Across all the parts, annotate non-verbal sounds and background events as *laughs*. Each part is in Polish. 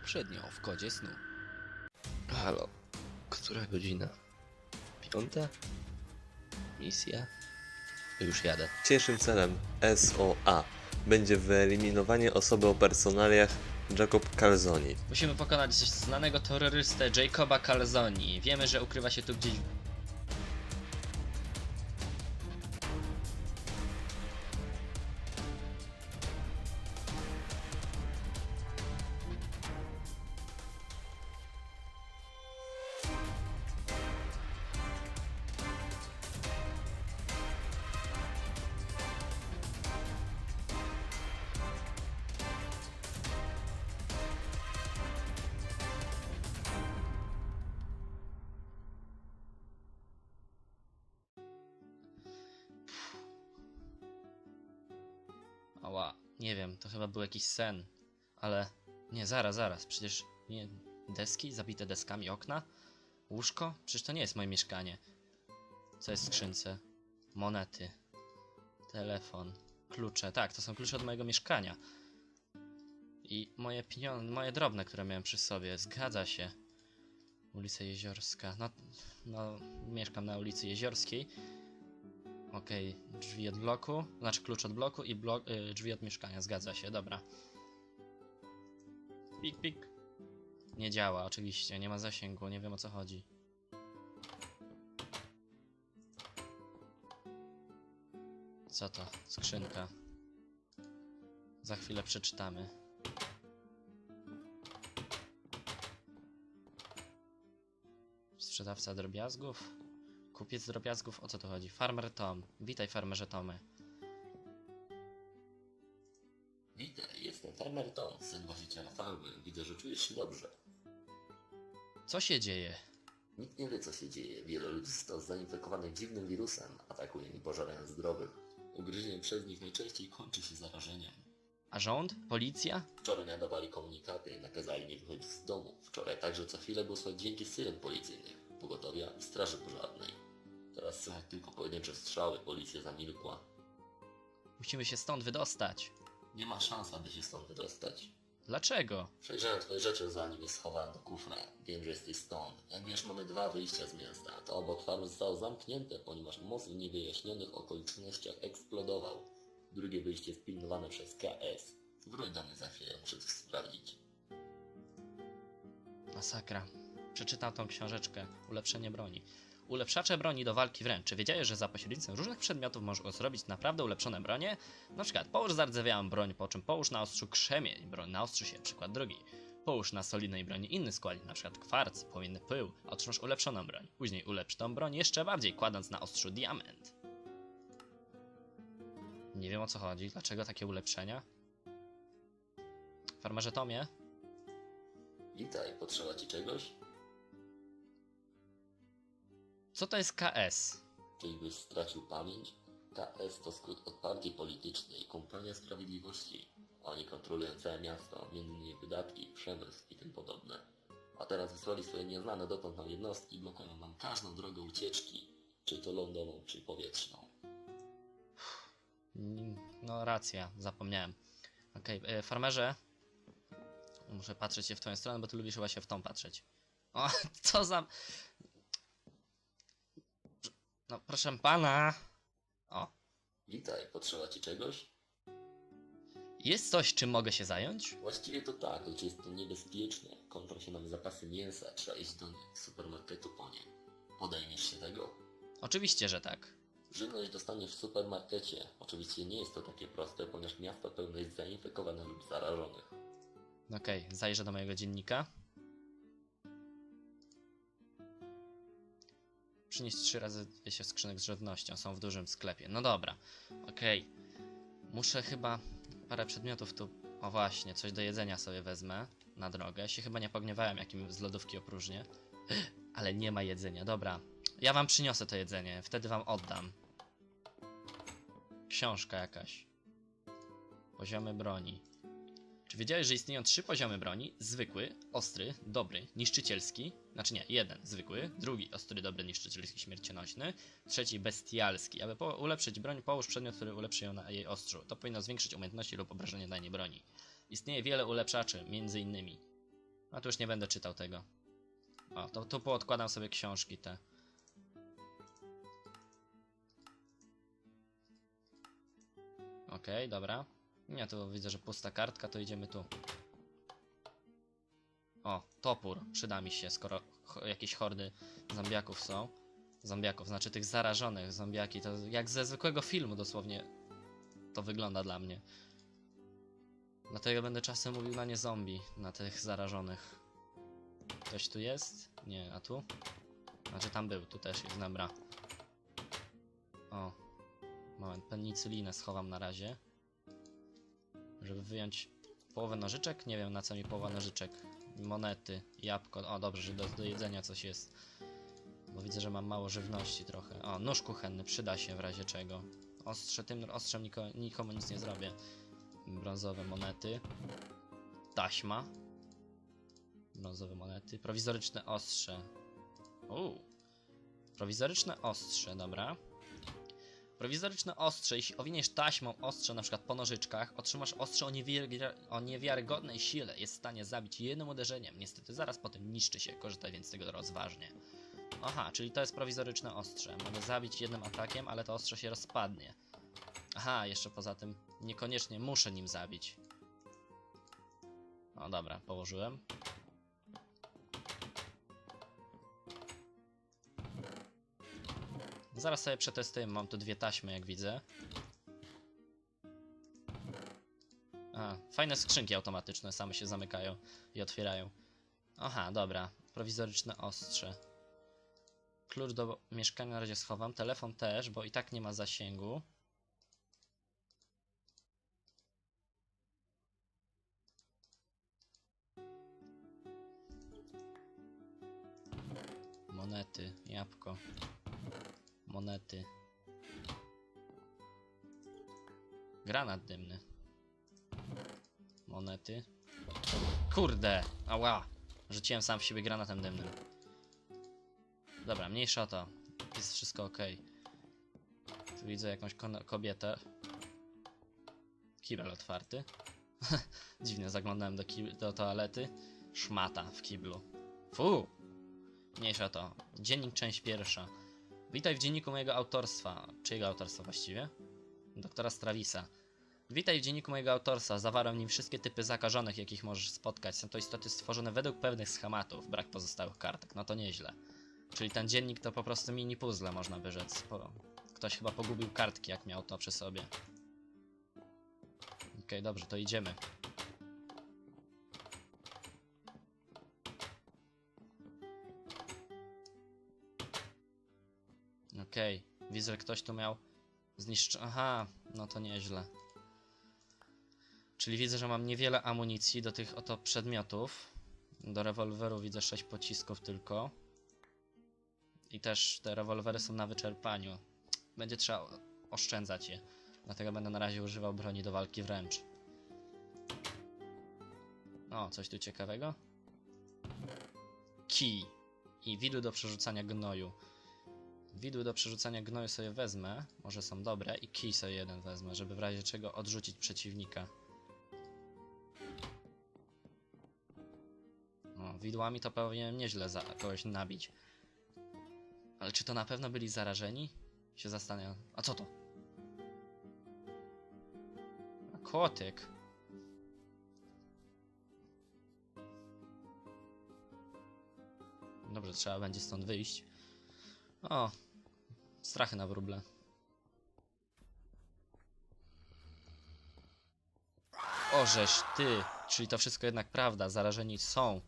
poprzednio w kodzie snu. Halo, która godzina? Piąta? Misja? Już jadę. Dzisiejszym celem SOA będzie wyeliminowanie osoby o personaliach Jacob Calzoni. Musimy pokonać znanego terrorystę Jacoba Calzoni. Wiemy, że ukrywa się tu gdzieś. Ała, nie wiem, to chyba był jakiś sen. Ale nie, zaraz, zaraz, przecież nie. Deski zabite deskami okna? Łóżko? Przecież to nie jest moje mieszkanie. Co jest w skrzynce? Monety. Telefon. Klucze. Tak, to są klucze od mojego mieszkania. I moje pieniądze, moje drobne, które miałem przy sobie. Zgadza się. Ulica Jeziorska. No, no mieszkam na ulicy Jeziorskiej. Okej, drzwi od bloku, znaczy klucz od bloku i blok, y, drzwi od mieszkania, zgadza się, dobra. Pik, pik. Nie działa, oczywiście, nie ma zasięgu, nie wiem o co chodzi. Co to? Skrzynka. Za chwilę przeczytamy. Sprzedawca drobiazgów? Kupiec drobiazgów, o co tu chodzi? Farmer Tom. Witaj, farmerze Tomy. Witaj, jestem farmer Tom, syn właściciela farmy. Widzę, że czujesz się dobrze. Co się dzieje? Nikt nie wie, co się dzieje. Wiele ludzi zostało zainfekowanych dziwnym wirusem. Atakuje i pożerają zdrowych. Ugryzienie przez nich najczęściej kończy się zarażeniem. A rząd? Policja? Wczoraj nadawali komunikaty i nakazali nie wychodzić z domu. Wczoraj także co chwilę było słychać dźwięki syren policyjnych, pogotowia i straży pożarnej. Teraz słychać tylko pojedyncze strzały, policja zamilkła. Musimy się stąd wydostać. Nie ma szans, aby się stąd wydostać. Dlaczego? Przejrzałem twoje rzeczy zanim je schowałem do kufra. Wiem, że jesteś stąd. Jak wiesz, mamy dwa wyjścia z miasta. To obok farmy zostało zamknięte, ponieważ most w niewyjaśnionych okolicznościach eksplodował. Drugie wyjście jest pilnowane przez KS. Wróć do mnie za chwilę, muszę coś sprawdzić. Masakra. Przeczytam tą książeczkę. Ulepszenie broni. Ulepszacze broni do walki wręcz. Czy wiedziałeś, że za pośrednictwem różnych przedmiotów możesz zrobić naprawdę ulepszone bronie? Na przykład połóż zardzewiałą broń, po czym połóż na ostrzu krzemień, broń na ostrzu się, przykład drugi. Połóż na solidnej broni inny składnik, na przykład kwarc, płomienny pył, otrzymasz ulepszoną broń. Później ulepsz tą broń jeszcze bardziej, kładąc na ostrzu diament. Nie wiem o co chodzi, dlaczego takie ulepszenia? Farmerze Tomie? Witaj, potrzeba ci czegoś? Co to jest KS? Czyżbyś stracił pamięć? KS to skrót od partii politycznej, Kompania Sprawiedliwości. Oni kontrolują całe miasto, m.in. wydatki, przemysł i tym podobne. A teraz wysłali swoje nieznane dotąd nam jednostki i blokują nam każdą drogę ucieczki, czy to lądową, czy powietrzną. No racja, zapomniałem. Okej, e, farmerze. Muszę patrzeć się w twoją stronę, bo ty lubisz chyba się w tą patrzeć. O, *laughs* co za... No, proszę pana. O, Witaj, potrzeba ci czegoś? jest coś, czym mogę się zająć? Właściwie to tak, lecz jest to niebezpieczne. Kończą się nam zapasy mięsa, trzeba iść do supermarketu po nie. Podejmiesz się tego? Oczywiście, że tak. Żywność dostaniesz w supermarkecie. Oczywiście nie jest to takie proste, ponieważ miasto pełne jest zainfekowanych lub zarażonych. Okej, zajrzę do mojego dziennika. Przynieść trzy razy 200 skrzynek z żywnością, są w dużym sklepie. No dobra, okej. Muszę chyba parę przedmiotów tu... O właśnie, coś do jedzenia sobie wezmę na drogę. Się chyba nie pogniewałem, jakim z lodówki opróżnię. *gasps* Ale nie ma jedzenia, dobra. Ja wam przyniosę to jedzenie, wtedy wam oddam. Książka jakaś. Poziomy broni. Czy wiedziałeś, że istnieją trzy poziomy broni? Zwykły, ostry, dobry, niszczycielski. Znaczy nie, jeden zwykły, drugi ostry, dobry, niszczycielski, śmiercionośny, trzeci bestialski. Aby ulepszyć broń, połóż przedmiot, który ulepszy ją na jej ostrzu. To powinno zwiększyć umiejętności lub obrażenie danej broni. Istnieje wiele ulepszaczy, między innymi A tu już nie będę czytał tego. O, to tu poodkładam sobie książki te. Okej, dobra. Nie, tu widzę, że pusta kartka, to idziemy tu. O, topór. Przyda mi się, skoro jakieś hordy zombiaków są. Zombiaków, znaczy tych zarażonych zombiaki. To jak ze zwykłego filmu dosłownie to wygląda dla mnie. Dlatego będę czasem mówił na nie zombie, na tych zarażonych. Ktoś tu jest? Nie, a tu? Znaczy tam był, tu też jest, dobra. O. Moment, penicylinę schowam na razie. Żeby wyjąć połowę nożyczek. Nie wiem na co mi połowa nożyczek. Monety, jabłko. O, dobrze, że do, do jedzenia coś jest. Bo widzę, że mam mało żywności trochę. O, nóż kuchenny przyda się w razie czego. Ostrze, tym ostrzem niko, nikomu nic nie zrobię. Brązowe monety. Taśma. Brązowe monety. Prowizoryczne ostrze. Uuu. Prowizoryczne ostrze, dobra. Prowizoryczne ostrze, jeśli owiniesz taśmą ostrze przykład po nożyczkach, otrzymasz ostrze o, o niewiarygodnej sile. Jest w stanie zabić jednym uderzeniem. Niestety zaraz potem niszczy się, korzystaj więc z tego rozważnie. Aha, czyli to jest prowizoryczne ostrze. Mogę zabić jednym atakiem, ale to ostrze się rozpadnie. Aha, jeszcze poza tym niekoniecznie muszę nim zabić. No dobra, położyłem. Zaraz sobie przetestujemy, mam tu dwie taśmy jak widzę. A, fajne skrzynki automatyczne, same się zamykają i otwierają. Aha, dobra, prowizoryczne ostrze. Klucz do mieszkania na razie schowam, telefon też, bo i tak nie ma zasięgu. Monety, jabłko. Monety. Granat dymny. Monety. Kurde! Ała! Rzuciłem sam w siebie granatem dymnym. Dobra, mniejsza o to. Jest wszystko ok. Tu widzę jakąś kobietę. Kibel otwarty. *laughs* Dziwnie, zaglądałem do, do toalety. Szmata w kiblu. Fu! Mniejsza o to. Dziennik, część pierwsza. Witaj w dzienniku mojego autorstwa. Czyjego autorstwa właściwie? Doktora Stravisa. Witaj w dzienniku mojego autorstwa. Zawarłem w nim wszystkie typy zakażonych, jakich możesz spotkać. Są to istoty stworzone według pewnych schematów. Brak pozostałych kartek. No to nieźle. Czyli ten dziennik to po prostu mini puzzle, można by rzec. Po... Ktoś chyba pogubił kartki, jak miał to przy sobie. Okej, dobrze, to idziemy. Okej, widzę, że ktoś tu miał zniszcz... Aha, no to nieźle. Czyli widzę, że mam niewiele amunicji do tych oto przedmiotów. Do rewolweru widzę 6 pocisków tylko. I też te rewolwery są na wyczerpaniu. Będzie trzeba oszczędzać je. Dlatego będę na razie używał broni do walki wręcz. O, coś tu ciekawego? Kij. I widły do przerzucania gnoju. Widły do przerzucania gnoju sobie wezmę, może są dobre, i kij sobie jeden wezmę, żeby w razie czego odrzucić przeciwnika. O, widłami to powinienem nieźle za kogoś nabić. Ale czy to na pewno byli zarażeni? Się zastanawiam. A co to? A kotyk. Dobrze, trzeba będzie stąd wyjść. O, strachy na wróble. O, żeż ty! Czyli to wszystko jednak prawda, zarażeni są.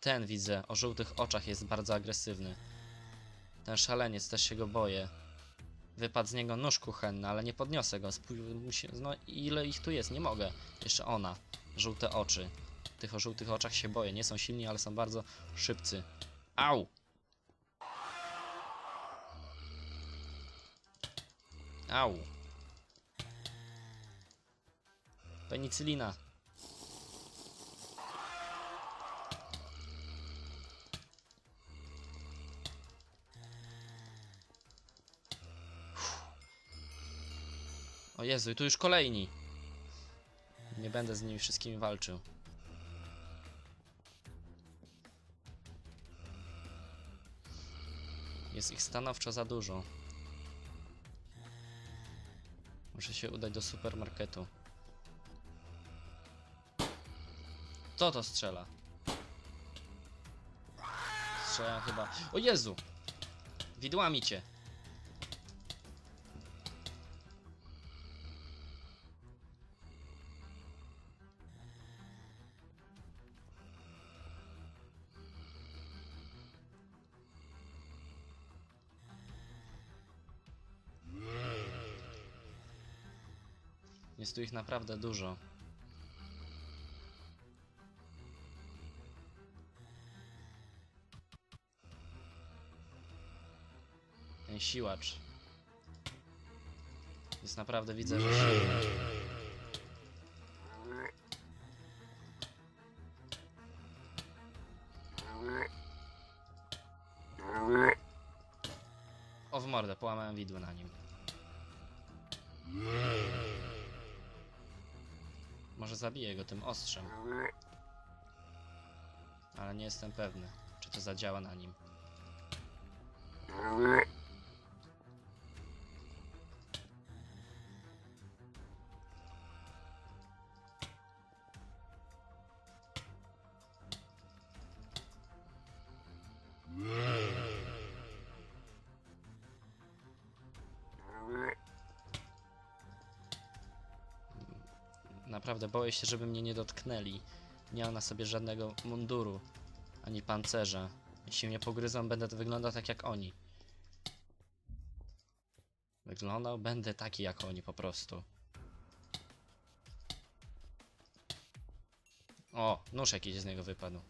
Ten widzę, o żółtych oczach jest bardzo agresywny. Ten szaleniec, też się go boję. Wypadł z niego nóż kuchenny, ale nie podniosę go. No ile ich tu jest? Nie mogę. Jeszcze ona. Żółte oczy. Tych o żółtych oczach się boję. Nie są silni, ale są bardzo szybcy. Au! Au! Penicylina. O Jezu, i tu już kolejni. Nie, będę z nimi wszystkimi walczył. Jest ich stanowczo za dużo. Muszę się udać do supermarketu. Kto to strzela? Strzela chyba. O Jezu! Widłami cię. Tu ich naprawdę dużo. Ten siłacz. Jest naprawdę, widzę, że silny. O w mordę, połamałem widły na nim. Może zabiję go tym ostrzem. Ale nie jestem pewny, czy to zadziała na nim. Naprawdę boję się, żeby mnie nie dotknęli. Nie mam na sobie żadnego munduru, ani pancerza. Jeśli mnie pogryzą, będę wyglądał tak jak oni. Wyglądał, będę taki jak oni po prostu. O, nóż jakiś z niego wypadł.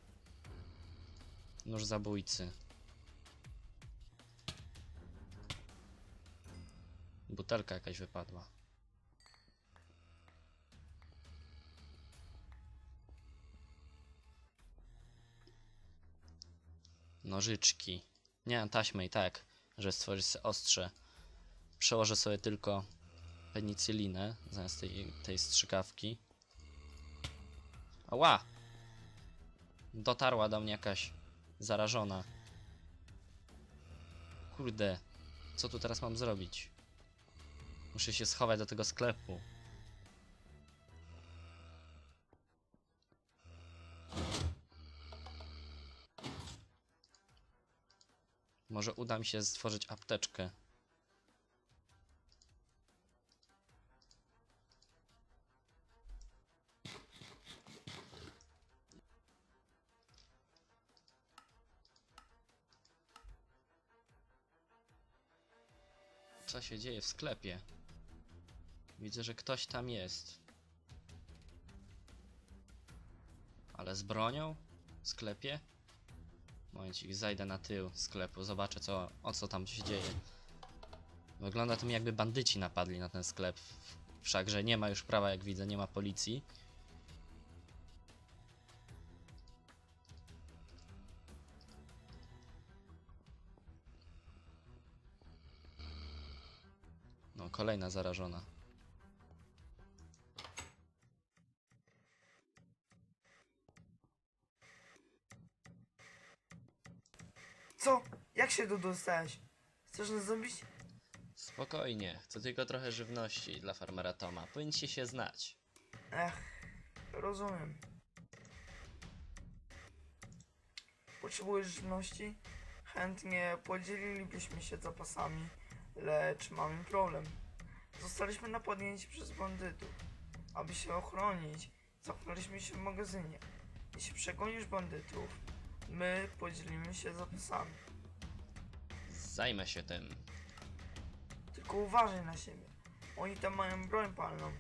Nóż zabójcy. Butelka jakaś wypadła. Nożyczki. Nie taśmy i tak, że stworzyć sobie ostrze. Przełożę sobie tylko penicylinę zamiast tej, tej strzykawki. Ała! Dotarła do mnie jakaś zarażona. Kurde, co tu teraz mam zrobić? Muszę się schować do tego sklepu. Może uda mi się stworzyć apteczkę. Co się dzieje w sklepie? Widzę, że ktoś tam jest. Ale z bronią? W sklepie? Momencik, zajdę na tył sklepu, zobaczę co, o co tam się dzieje. Wygląda to mi jakby bandyci napadli na ten sklep. Wszakże nie ma już prawa, jak widzę, nie ma policji. No, kolejna zarażona. Się tu dostałeś? Chcesz nas zabić? Spokojnie, chcę tylko trochę żywności dla farmera Toma. Powinniście się znać. Ech, rozumiem. Potrzebujesz żywności? Chętnie podzielilibyśmy się zapasami, lecz mamy problem. Zostaliśmy napadnięci przez bandytów. Aby się ochronić, zamknęliśmy się w magazynie. Jeśli przegonisz bandytów, my podzielimy się zapasami. Zajmę się tym. Tylko uważaj na siebie. Oni tam mają broń palną.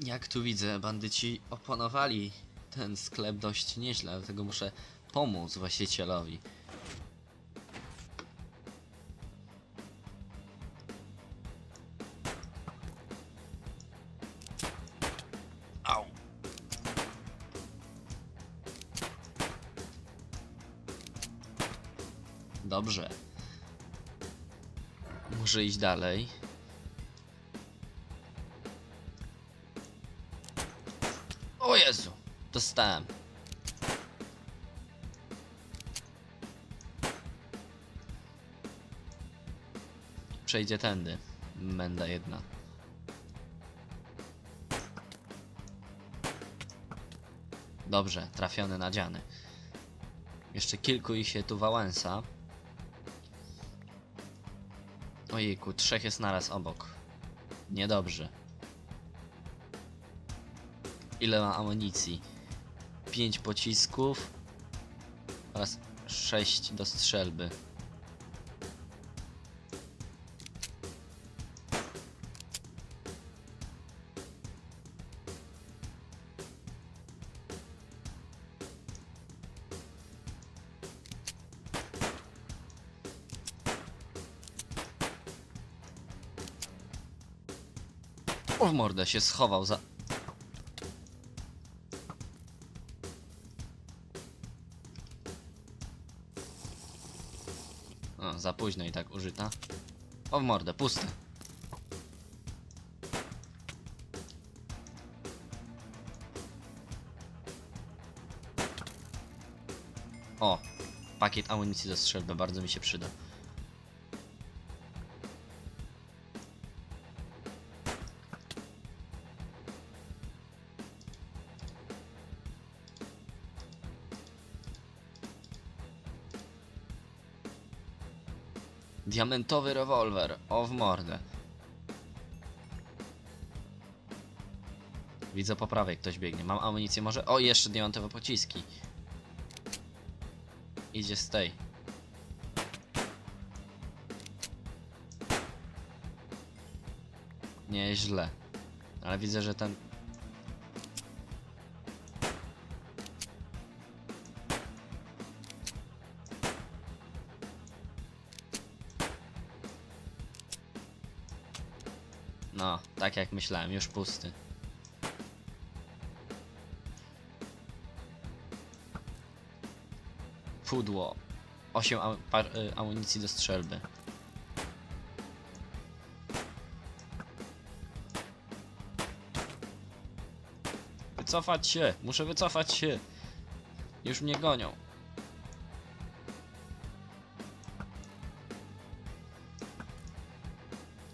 Jak tu widzę, bandyci opanowali ten sklep dość nieźle, dlatego muszę pomóc właścicielowi. Au. Dobrze. Muszę iść dalej. O Jezu, dostałem. Przejdzie tędy. Menda jedna. Dobrze, trafiony nadziany. Jeszcze kilku ich się tu wałęsa. Ojejku, trzech jest naraz obok. Niedobrze. Ile ma amunicji? Pięć pocisków oraz sześć do strzelby. O w mordę się schował za... O, za późno i tak użyta. O w mordę, puste. O, pakiet amunicji do strzelby, bardzo mi się przyda. Diamentowy rewolwer. O w mordę. Widzę po prawej ktoś biegnie. Mam amunicję może? O, jeszcze diamentowe pociski. Idzie z tej. Nie, źle. Ale widzę, że ten... myślałem, już pusty. Pudło. 8 am y, amunicji do strzelby. Wycofać się! Muszę wycofać się! Już mnie gonią.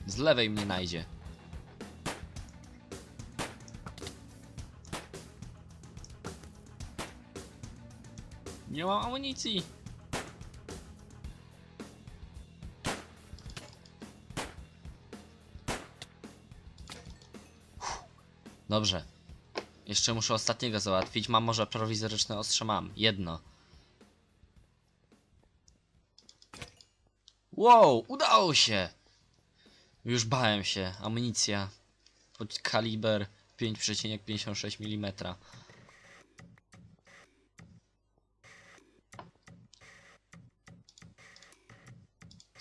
Z lewej mnie najdzie. Nie mam amunicji. Dobrze. Jeszcze muszę ostatniego załatwić. Mam może prowizoryczne ostrze? Mam. Jedno. Wow, udało się! Już bałem się. Amunicja pod kaliber 5,56 mm.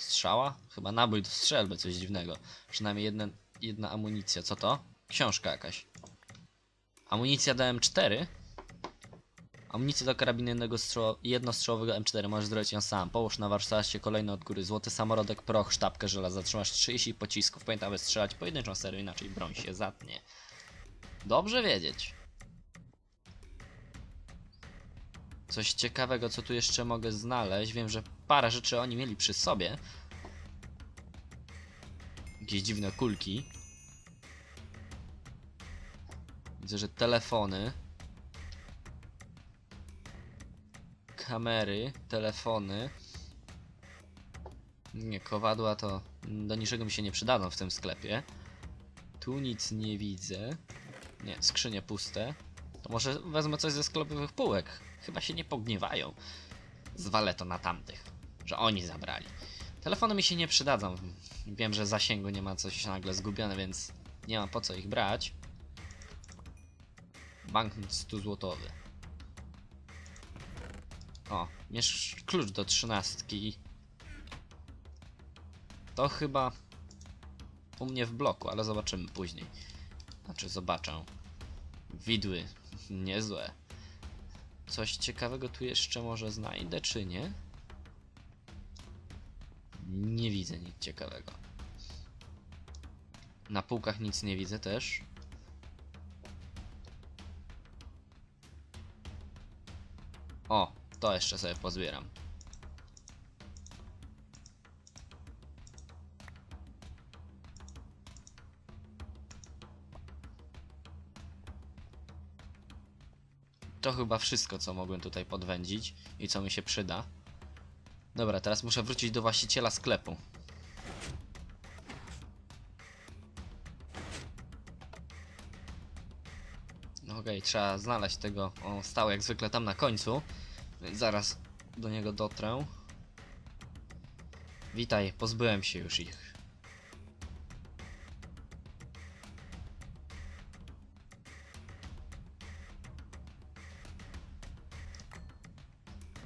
Strzała? Chyba nabój do strzelby, coś dziwnego. Przynajmniej jedna, jedna amunicja. Co to? Książka jakaś. Amunicja do M4? Amunicję do karabinu jednostrzałowego M4. Możesz zrobić ją sam. Połóż na warsztacie kolejny od góry. Złoty samorodek, proch, sztabkę żelaza. Trzymasz 30 pocisków. Pamiętaj, aby strzelać pojedynczą serią, inaczej broń się zatnie. Dobrze wiedzieć. Coś ciekawego, co tu jeszcze mogę znaleźć. Wiem, że parę rzeczy oni mieli przy sobie. Jakieś dziwne kulki. Widzę, że telefony. Kamery, telefony. Nie, kowadła to do niczego mi się nie przydadzą w tym sklepie. Tu nic nie widzę. Nie, skrzynie puste. To może wezmę coś ze sklepowych półek. Chyba się nie pogniewają. Zwalę to na tamtych, że oni zabrali. Telefony mi się nie przydadzą. Wiem, że zasięgu nie ma coś nagle zgubione, więc nie ma po co ich brać. Banknot 100 złotowy. O, miesz klucz do trzynastki. To chyba u mnie w bloku, ale zobaczymy później. Znaczy zobaczę. Widły, niezłe. Coś ciekawego tu jeszcze może znajdę, czy nie? Nie widzę nic ciekawego. Na półkach nic nie widzę też. O, to jeszcze sobie pozbieram. To chyba wszystko, co mogłem tutaj podwędzić i co mi się przyda. Dobra, teraz muszę wrócić do właściciela sklepu. No Okej, trzeba znaleźć tego. On stał jak zwykle tam na końcu. Zaraz do niego dotrę. Witaj, pozbyłem się już ich.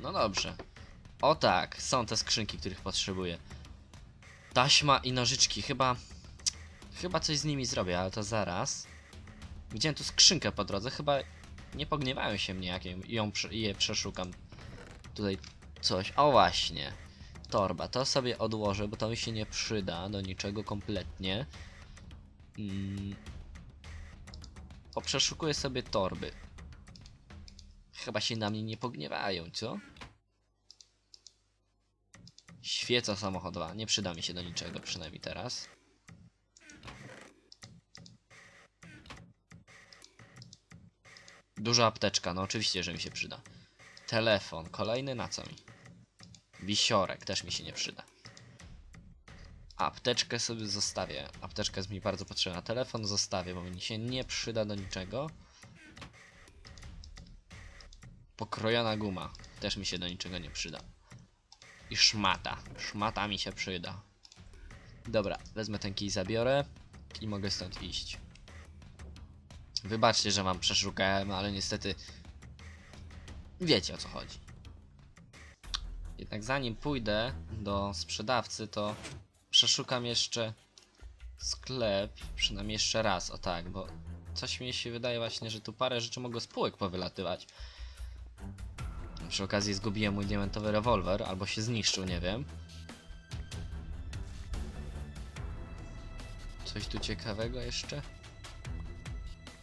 No dobrze. O tak, są te skrzynki, których potrzebuję. Taśma i nożyczki, chyba... Chyba coś z nimi zrobię, ale to zaraz. Widziałem tu skrzynkę po drodze, chyba nie pogniewają się mnie, jak ją- je przeszukam. Tutaj coś, o właśnie. Torba, to sobie odłożę, bo to mi się nie przyda do niczego kompletnie. Mm. Poprzeszukuję sobie torby. Chyba się na mnie nie pogniewają, co? Świeca samochodowa, nie przyda mi się do niczego, przynajmniej teraz. Duża apteczka, no oczywiście, że mi się przyda. Telefon, kolejny na co mi? Wisiorek, też mi się nie przyda. Apteczkę sobie zostawię. Apteczka jest mi bardzo potrzebna. Telefon zostawię, bo mi się nie przyda do niczego. Pokrojona guma. Też mi się do niczego nie przyda. I szmata. Szmata mi się przyda. Dobra, wezmę ten kij, zabiorę i mogę stąd iść. Wybaczcie, że wam przeszukałem, ale niestety wiecie o co chodzi. Jednak zanim pójdę do sprzedawcy, to przeszukam jeszcze sklep, przynajmniej jeszcze raz, o tak, bo coś mi się wydaje właśnie, że tu parę rzeczy mogło z półek powylatywać. Przy okazji zgubiłem mój diamentowy rewolwer, albo się zniszczył, nie wiem. Coś tu ciekawego jeszcze?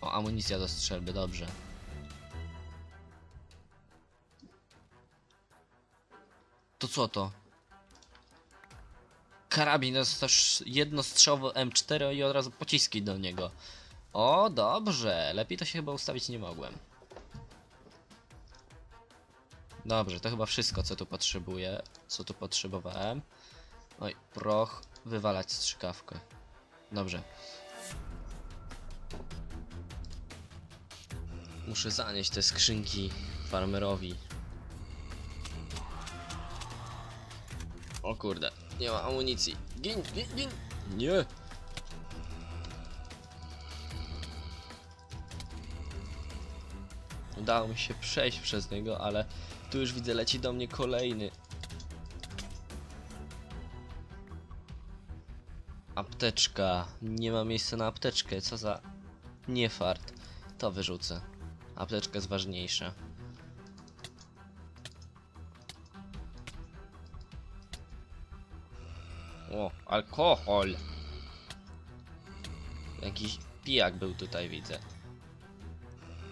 O, amunicja do strzelby, dobrze. To co to? Karabin, to jest też jednostrzałowy M4 i od razu pociski do niego. O, dobrze. Lepiej to się chyba ustawić nie mogłem. Dobrze, to chyba wszystko, co tu potrzebuję, co tu potrzebowałem. Oj, proch, wywalać strzykawkę. Dobrze. Muszę zanieść te skrzynki farmerowi. O kurde, nie ma amunicji. Gin, gin, gin! Nie! Udało mi się przejść przez niego, ale tu już widzę, leci do mnie kolejny. Apteczka. Nie ma miejsca na apteczkę. Co za nie fart. To wyrzucę. Apteczka jest ważniejsza. O, alkohol. Jakiś pijak był tutaj, widzę.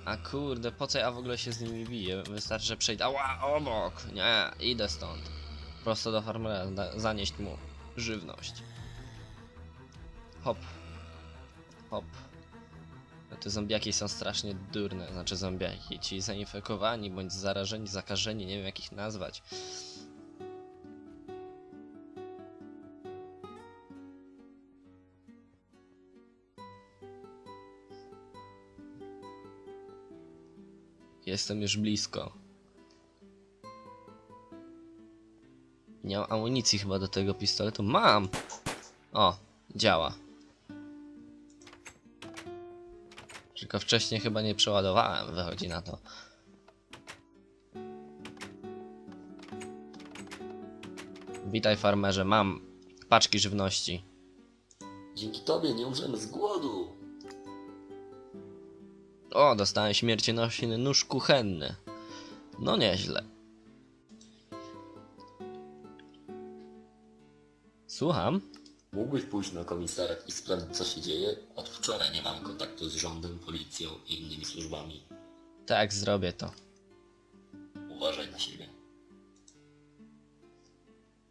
A kurde, po co ja w ogóle się z nimi biję? Wystarczy, że przejdę. Ała, obok! Nie, idę stąd. Prosto do farmera, zanieść mu żywność. Hop. Hop. No te zombiaki są strasznie durne, znaczy zombiaki. Ci zainfekowani, bądź zarażeni, zakażeni, nie wiem jak ich nazwać. Jestem już blisko. Nie amunicji chyba do tego pistoletu. Mam! O, działa. Tylko wcześniej chyba nie przeładowałem, wychodzi na to. Witaj farmerze, mam paczki żywności. Dzięki tobie nie umrzemy z głodu. O, dostałem śmiercionośny nóż kuchenny. No nieźle. Słucham? Mógłbyś pójść na komisariat i sprawdzić co się dzieje? Od wczoraj nie mam kontaktu z rządem, policją i innymi służbami. Tak, zrobię to. Uważaj na siebie.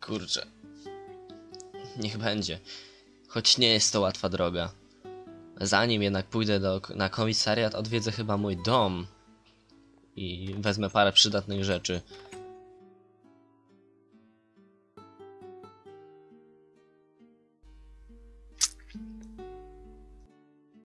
Kurczę. Niech będzie. Choć nie jest to łatwa droga. Zanim jednak pójdę do, na komisariat, odwiedzę chyba mój dom. I wezmę parę przydatnych rzeczy.